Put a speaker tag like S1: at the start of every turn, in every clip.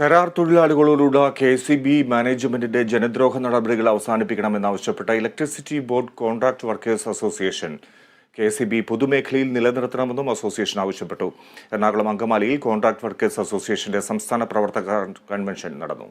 S1: കരാർ തൊഴിലാളികളോടുള്ള K C B മാനേജ്മെന്റിന്റെ ജനദ്രോഹ നടപടികൾ അവസാനിപ്പിക്കണമെന്നാവശ്യപ്പെട്ട electricity board contract workers association. K C B പൊതുമേഖലയിൽ നിലനിർത്തണമെന്നും അസോസിയേഷൻ ആവശ്യപ്പെട്ടു. എറണാകുളം അങ്കമാലിയിൽ കോൺട്രാക്ട് വർക്കേഴ്സ് അസോസിയേഷന്റെ സംസ്ഥാന പ്രവർത്തക കൺവെൻഷൻ നടന്നു.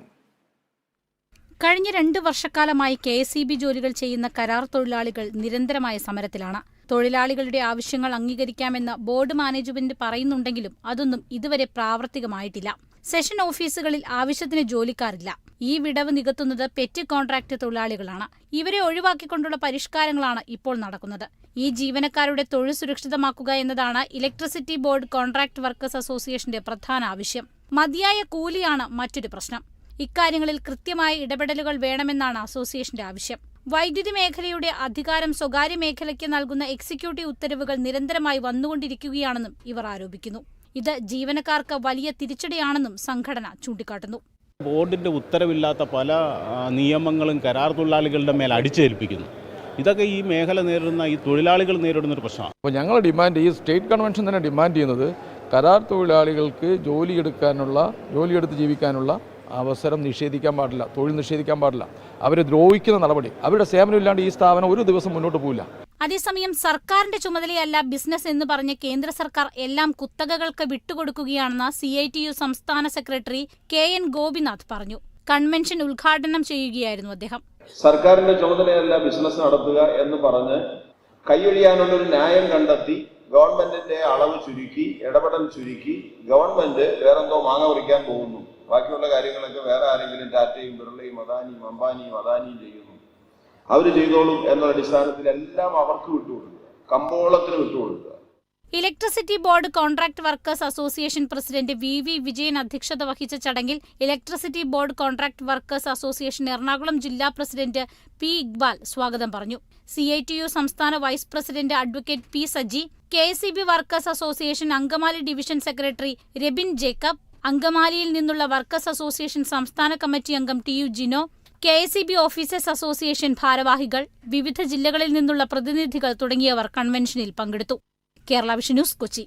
S2: കഴിഞ്ഞ രണ്ട് വർഷക്കാലമായി കെ എസ് ഇ ബി ജോലികൾ ചെയ്യുന്ന കരാർ തൊഴിലാളികൾ നിരന്തരമായ സമരത്തിലാണ്. തൊഴിലാളികളുടെ ആവശ്യങ്ങൾ അംഗീകരിക്കാമെന്ന് ബോർഡ് മാനേജ്മെന്റ് പറയുന്നുണ്ടെങ്കിലും അതൊന്നും ഇതുവരെ പ്രാവർത്തികമായിട്ടില്ല. സെഷൻ ഓഫീസുകളിൽ ആവശ്യത്തിന് ജോലിക്കാരില്ല. ഈ വിടവ് നികത്തുന്നത് പെറ്റ് കോൺട്രാക്ട് തൊഴിലാളികളാണ്. ഇവരെ ഒഴിവാക്കിക്കൊണ്ടുള്ള പരിഷ്കാരങ്ങളാണ് ഇപ്പോൾ നടക്കുന്നത്. ഈ ജീവനക്കാരുടെ തൊഴിൽ സുരക്ഷിതമാക്കുക എന്നതാണ് ഇലക്ട്രിസിറ്റി ബോർഡ് കോൺട്രാക്ട് വർക്കേഴ്സ് അസോസിയേഷന്റെ പ്രധാന ആവശ്യം. മതിയായ കൂലിയാണ് മറ്റൊരു പ്രശ്നം. ഇക്കാര്യങ്ങളിൽ കൃത്യമായ ഇടപെടലുകൾ വേണമെന്നാണ് അസോസിയേഷന്റെ ആവശ്യം. വൈദ്യുതി മേഖലയുടെ അധികാരം സ്വകാര്യ മേഖലയ്ക്ക് നൽകുന്ന എക്സിക്യൂട്ടീവ് ഉത്തരവുകൾ നിരന്തരമായി വന്നുകൊണ്ടിരിക്കുകയാണെന്നും ഇവർ ആരോപിക്കുന്നു. ഇത് ജീവനക്കാർക്ക് വലിയ തിരിച്ചടിയാണെന്നും സംഘടന ചൂണ്ടിക്കാട്ടുന്നു.
S3: ബോർഡിന്റെ ഉത്തരവില്ലാത്ത പല നിയമങ്ങളും കരാർ തൊഴിലാളികളുടെ മേൽ അടിച്ചേൽപ്പിക്കുന്നു. ഇതൊക്കെ ഈ മേഖല നേരിടുന്ന ഈ തൊഴിലാളികൾ നേരിടുന്ന ഒരു പ്രശ്നമാണ്.
S4: അപ്പോൾ ഞങ്ങൾ ഡിമാൻഡ് ഈ സ്റ്റേറ്റ് കൺവെൻഷൻ തന്നെ ഡിമാൻഡ് ചെയ്യുന്നത് കരാർ തൊഴിലാളികൾക്ക് ജോലിയെടുക്കാനുള്ള ജോലിയെടുത്ത് ജീവിക്കാനുള്ള അവസരം നിഷേധിക്കാൻ പാടില്ല തൊഴിൽ നിഷേധിക്കാൻ പാടില്ല. അവരെ ദ്രോഹിക്കുന്ന നടപടി. അവരുടെ സേവനമില്ലാണ്ട് ഈ സ്ഥാപനം ഒരു ദിവസം മുന്നോട്ട് പോകില്ല
S2: അതേസമയം സർക്കാരിന്റെ ചുമതലയല്ല ബിസിനസ് എന്ന് പറഞ്ഞ് കേന്ദ്ര സർക്കാർ എല്ലാം കുത്തകകൾക്ക് വിട്ടുകൊടുക്കുകയാണെന്ന് സി ഐ ടി യു സംസ്ഥാന സെക്രട്ടറി കെ എൻ ഗോപിനാഥ് പറഞ്ഞു. കൺവെൻഷൻ ഉദ്ഘാടനം ചെയ്യുകയായിരുന്നു അദ്ദേഹം.
S5: സർക്കാരിന്റെ ചുമതലയല്ല ബിസിനസ് നടത്തുക എന്ന് പറഞ്ഞ് കൈയൊഴിയാനുള്ള ഒരു ന്യായം കണ്ടെത്തി ഗവൺമെന്റിന്റെ അളവ് ചുരുക്കി ഇടപെടൽ ചുരുക്കി ഗവൺമെന്റ് വേറെന്തോ മാങ്ങ പറിക്കാൻ പോകുന്നു. ബാക്കിയുള്ള കാര്യങ്ങളൊക്കെ വേറെ ആരെങ്കിലും ടാറ്റയും ബിർളയും അദാനിയും അംബാനിയും അദാനിയും ചെയ്യുന്നു. അവർ ചെയ്തോളും എന്ന അടിസ്ഥാനത്തിൽ എല്ലാം അവർക്ക് വിട്ടുകൊടുക്കുക. കമ്പോളത്തിന് വിട്ടുകൊടുക്കുക.
S2: Electricity board contract workers association president V V Vijayan അധ്യക്ഷത വഹിച്ച ചടങ്ങിൽ electricity board contract workers association Ernakulam ജില്ലാ പ്രസിഡന്റ് പി ഇക്ബാൽ സ്വാഗതം പറഞ്ഞു. സി ഐ ടി യു സംസ്ഥാന vice president advocate P Saji K C B workers association Angamaly division secretary Rabin Jacob അങ്കമാലിയിൽ നിന്നുള്ള workers association സംസ്ഥാന കമ്മിറ്റി അംഗം T U Jino K S C B officers association ഭാരവാഹികൾ വിവിധ ജില്ലകളിൽ നിന്നുള്ള പ്രതിനിധികൾ തുടങ്ങിയവർ കൺവെൻഷനിൽ പങ്കെടുത്തു. Kerala vision news Kochi.